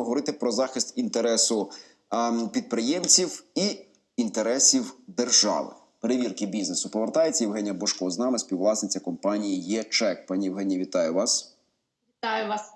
будемо говорити про захист інтересу ем, підприємців і інтересів держави. Перевірки бізнесу повертається Євгенія Бошко з нами, співвласниця компанії ЄЧЕК. Пані Євгенія, вітаю вас. Вітаю вас.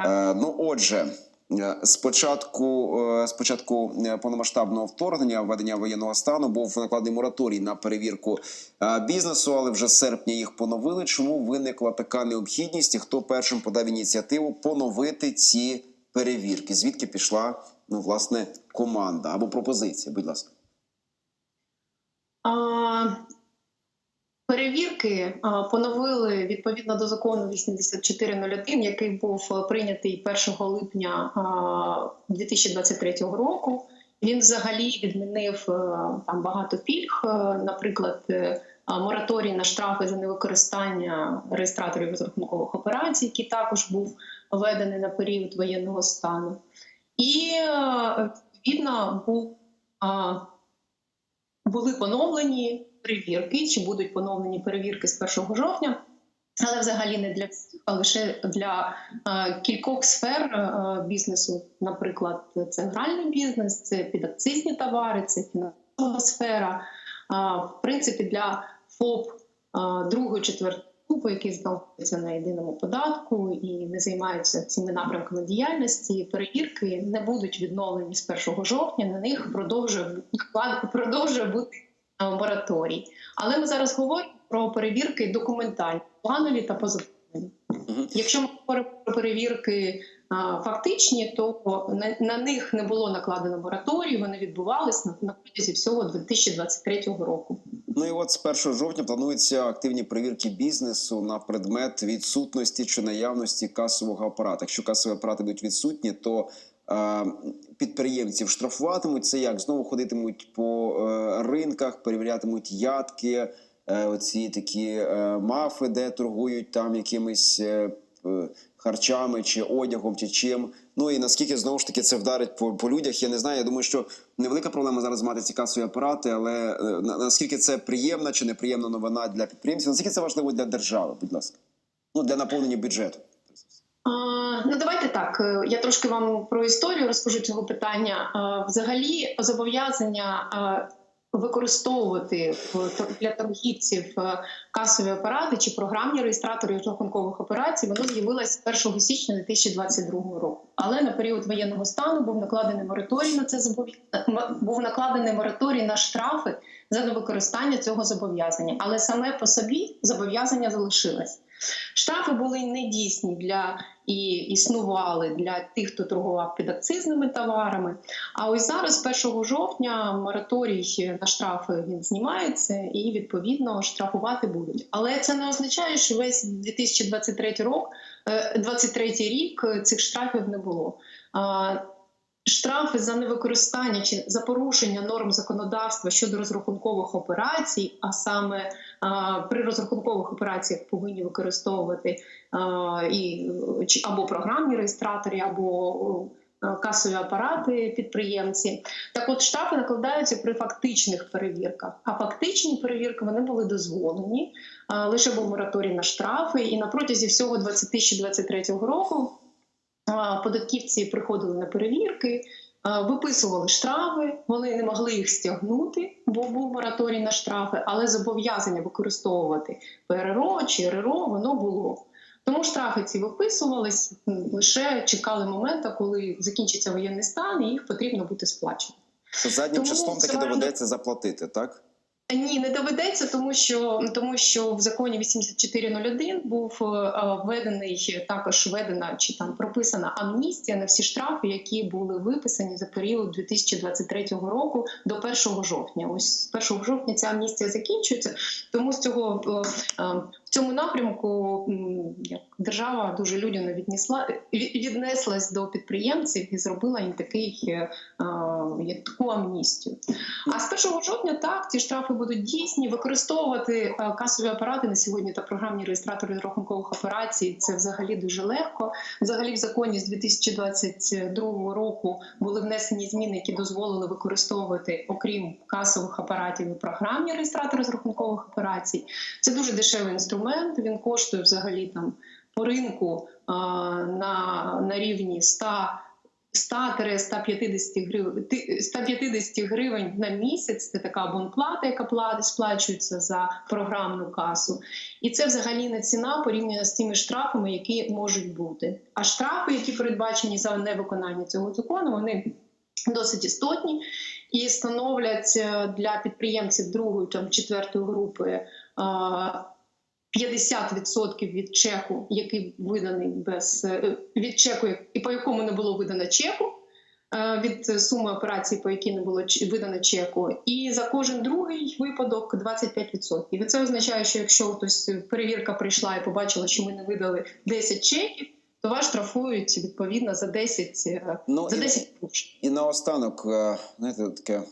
Е, ну, отже, е, спочатку, е, спочатку е, повномасштабного вторгнення, введення воєнного стану, був накладений мораторій на перевірку е, бізнесу, але вже з серпня їх поновили. Чому виникла така необхідність? І хто першим подав ініціативу поновити ці перевірки? Звідки пішла ну, власне команда або пропозиція? Будь ласка. А, перевірки поновили відповідно до закону 8401, який був прийнятий 1 липня а, 2023 року. Він взагалі відмінив а, там багато пільг, а, наприклад. е, Мораторій на штрафи за невикористання реєстраторів розрахункових операцій, який також був введений на період воєнного стану, і е, відповідно був були поновлені перевірки, чи будуть поновлені перевірки з 1 жовтня. Але взагалі не для всіх, а лише для а, кількох сфер а, бізнесу. Наприклад, це гральний бізнес, це підакцизні товари, це фінансова сфера. А, в принципі, для ФОП 2-4 клубу, які знаходиться на єдиному податку і не займаються цими напрямками діяльності. Перевірки не будуть відновлені з 1 жовтня. На них продовжує продовжує бути мораторій. Але ми зараз говоримо про перевірки документальні, планові та позитивні. Якщо ми говоримо про перевірки фактичні, то на, них не було накладено мораторій, вони відбувались на, протязі всього 2023 року. Ну і от з 1 жовтня плануються активні перевірки бізнесу на предмет відсутності чи наявності касового апарату. Якщо касові апарати будуть відсутні, то е, підприємців штрафуватимуть це як знову ходитимуть по е, ринках, перевірятимуть ядки, е, оці такі е, мафи, де торгують там якимись е, е, харчами чи одягом, чи чим. Ну і наскільки знову ж таки це вдарить по, по людях, я не знаю. Я думаю, що невелика проблема зараз мати ці касові апарати, але е, на- наскільки це приємна чи неприємна новина для підприємців, наскільки це важливо для держави, будь ласка, ну для наповнення бюджету. Ну давайте так. е, Я трошки вам про історію розкажу цього питання. Взагалі, зобов'язання використовувати для торгівців е, касові апарати чи програмні реєстратори рахункових операцій, воно з'явилось з 1 січня 2022 року. Але на період воєнного стану був накладений мораторій на це. Був накладений мораторій на штрафи за невикористання цього зобов'язання. Але саме по собі зобов'язання залишилось. Штрафи були недійсні для і існували для тих, хто торгував підакцизними товарами. А ось зараз, 1 жовтня, мораторій на штрафи він знімається і відповідно штрафувати будуть. Але це не означає, що весь 2023 рік, 23 рік е, цих штрафів не було. Штрафи за невикористання чи за порушення норм законодавства щодо розрахункових операцій, а саме а, при розрахункових операціях повинні використовувати а, і чи або програмні реєстратори, або касові апарати підприємці. Так, от штрафи накладаються при фактичних перевірках. А фактичні перевірки вони були дозволені. а, Лише був мораторій на штрафи, і на протязі всього 2023 року податківці приходили на перевірки. Виписували штрафи, вони не могли їх стягнути, бо був мораторій на штрафи, але зобов'язання використовувати ПРРО чи РРО воно було. Тому штрафи ці виписувались, лише чекали моменту, коли закінчиться воєнний стан, і їх потрібно буде сплачувати. Заднім Тому числом таки доведеться заплатити, так? Ні, не доведеться, тому що тому що в законі 8401 був е, е, введений також введена чи там прописана амністія на всі штрафи, які були виписані за період 2023 року до 1 жовтня. Ось з 1 жовтня ця амністія закінчується. Тому з цього е, е, в цьому напрямку держава дуже людяно віднесла віднеслась до підприємців і зробила їм такий е, таку амністію. А з 1 жовтня так ці штрафи будуть дійсні. Використовувати е, касові апарати на сьогодні та програмні реєстратори рахункових операцій це взагалі дуже легко. Взагалі, в законі з 2022 року були внесені зміни, які дозволили використовувати, окрім касових апаратів, і програмні реєстратори з рахункових операцій. Це дуже дешевий інструмент. Він коштує взагалі там по ринку а, на, на рівні 100 100-150 гривень, 150 гривень на місяць. Це така абонплата, яка сплачується за програмну касу. І це взагалі не ціна порівняно з тими штрафами, які можуть бути. А штрафи, які передбачені за невиконання цього закону, вони досить істотні і становлять е, для підприємців другої там четвертої групи. А, 50% від чеку, який виданий без е, від чеку, і по якому не було видано чеку, е, від суми операцій, по якій не було видано чеку, і за кожен другий випадок 25%. І це означає, що якщо хтось перевірка прийшла і побачила, що ми не видали 10 чеків, то вас штрафують відповідно за 10 е, Ну за і, 10 порушень. і наостанок, е, знаєте, таке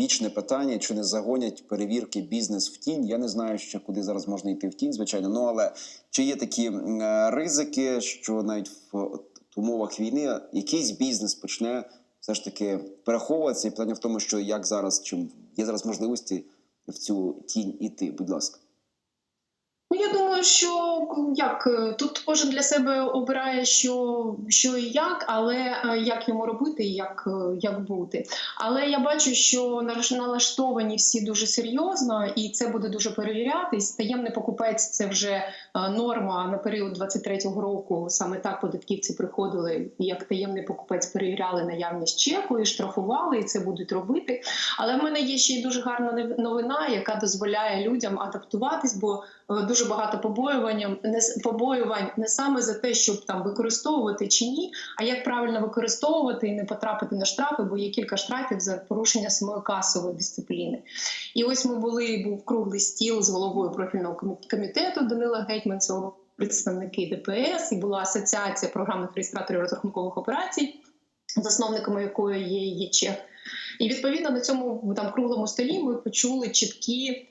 вічне питання: чи не загонять перевірки бізнес в тінь? Я не знаю ще куди зараз можна йти в тінь, звичайно. Ну але чи є такі е, ризики, що навіть в умовах війни якийсь бізнес почне все ж таки переховуватися, і питання в тому, що як зараз, чим є зараз можливості в цю тінь іти? Будь ласка. Ну, я думаю, що як е, тут кожен для себе обирає, що, що і як, але е, як йому робити і як, е, як бути. Але я бачу, що налаштовані всі дуже серйозно, і це буде дуже перевірятись. Таємний покупець це вже норма на період 23-го року. Саме так податківці приходили, як таємний покупець перевіряли наявність чеку і штрафували, і це будуть робити. Але в мене є ще й дуже гарна нов- новина, яка дозволяє людям адаптуватись, бо дуже багато побоювань, побоювань не саме за те, щоб там використовувати чи ні, а як правильно використовувати і не потрапити на штрафи, бо є кілька штрафів за порушення самої касової дисципліни. І ось ми були був круглий стіл з головою профільного комі- комітету Данила Гетьманцева, представники ДПС, і була асоціація програмних реєстраторів розрахункових операцій, засновниками якої є ЄЧЕХ. І відповідно на цьому там круглому столі ми почули чіткі е,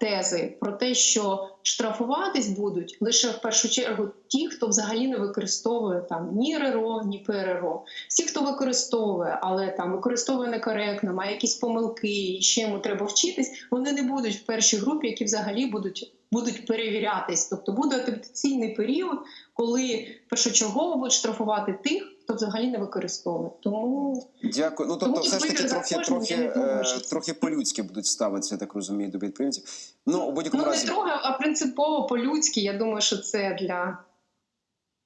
тези про те, що штрафуватись будуть лише в першу чергу ті, хто взагалі не використовує там ні РРО, ні ПРРО. Всі, хто використовує, але там використовує некоректно, має якісь помилки, і ще йому треба вчитись, вони не будуть в першій групі, які взагалі будуть. Будуть перевірятись, тобто буде адаптаційний період, коли першочергово будуть штрафувати тих, хто взагалі не використовує. Тому Дякую. Ну тобто, Тому все ж таки трохи, трохи, думаю, е, що трохи по-людськи будуть ставитися, я так розумію, до підприємців. Ну, у будь-якому ну не трохи, а принципово по-людськи. Я думаю, що це для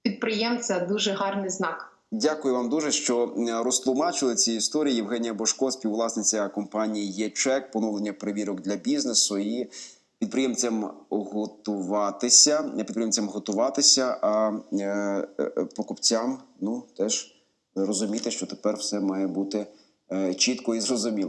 підприємця дуже гарний знак. Дякую вам дуже, що е, розтлумачили ці історії. Євгенія Бошко, співвласниця компанії ЄЧЕК, поновлення перевірок для бізнесу і підприємцям готуватися, підприємцям готуватися, а е, е, покупцям ну теж розуміти, що тепер все має бути е, чітко і зрозуміло.